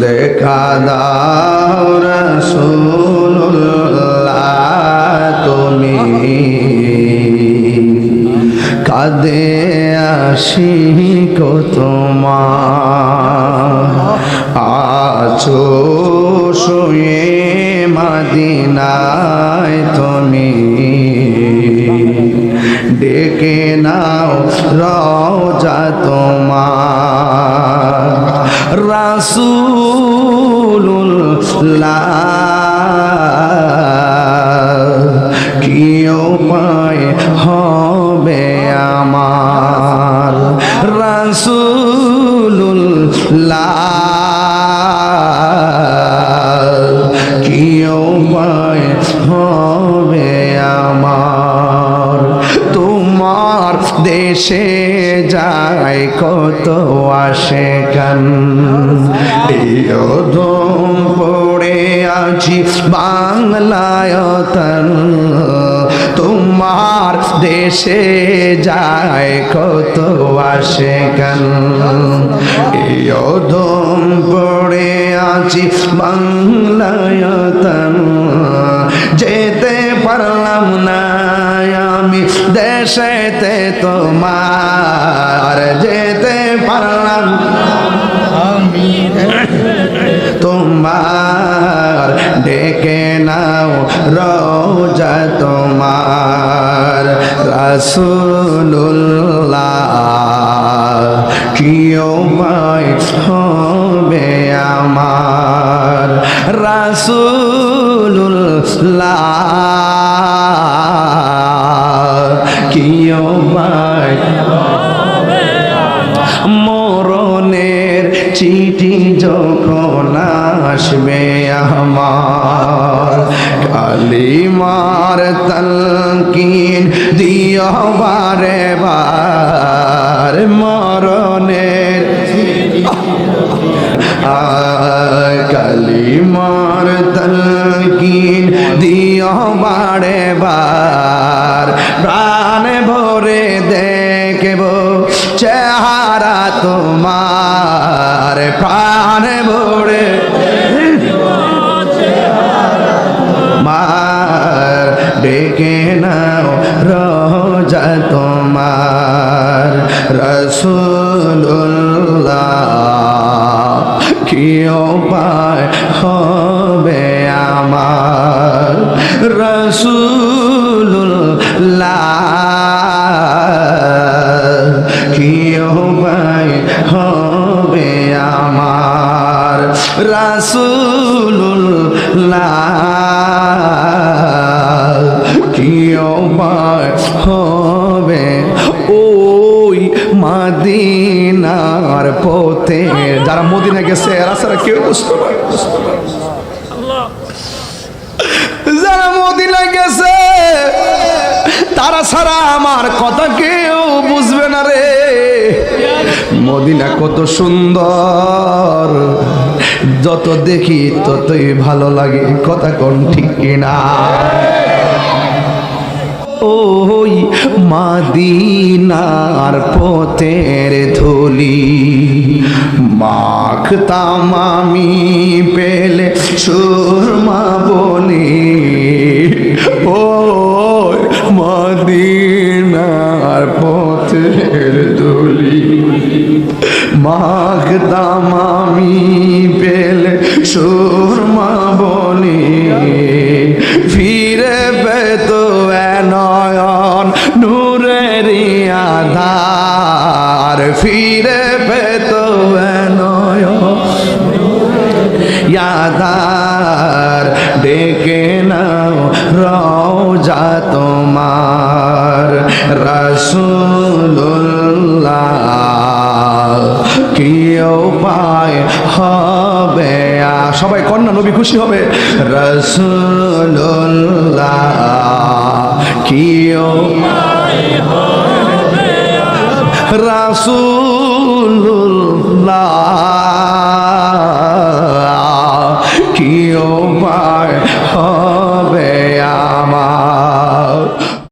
দেখা দাও রসুল্লাহ তুমি কাদে আসি কো তোমার আছো শুয়ে মাদিনায় তুমি ডেকে নাও রওজা তোমার রাসূলুল্লাহ কি উপায় হবে আমার? রাসূলুল্লাহ দেশে যায় কত আসে কান পড়ে আছি বাংলায়তন তোমার দেশে যায় কত আসে কান দম পড়ে আছি বাংলায়তন যেতে পারলাম আমি দেশেতে তোমার যেতে পারলাম। আমি তোমার ডেকে নাও রোজা তোমার। রাসূলুল্লাহ কি উপায় হবে আমার। রাসূলুল্লাহ চিঠি যখন আসবে আমার, কালিমার তলকিন দিও বারে বার মরণের। কালিমার তলকিন দিও বারে বার। চেহারা তোমার প্রাণ ভরে। মার ডেকে নাও রোজা তোমার। রসুল্লাহ কি উপায় হবে আমার? রসুল্লাহ রাসুল্লাহ কি উপায় হবে ওই মাদিনার পথে? যারা মদিনা গেছে রাস্তাটা কেউ বুঝতে পারে যারা মদিনা গেছে, তারা ছাড়া আমার কথা কেউ বুঝবে না রে। মদিনা কত সুন্দর যত দেখি ততই ভালো লাগে, কথা কোন ঠিক কিনা? ওই মাদিনার পথের ধুলি, মাখতাম আমি পেলে সুরমা মাখতাম আমি পেলে সুরমা বলি ফিরে পেত নয়ন নূরের আধার। ফিরে পেত নয়ন ডেকে নাও রওজা তোমার। রসুল্লাহ সবাই কন্যা নবী খুশি হবে। রসুল্লাহ কি উপায় রাসুল্লাহ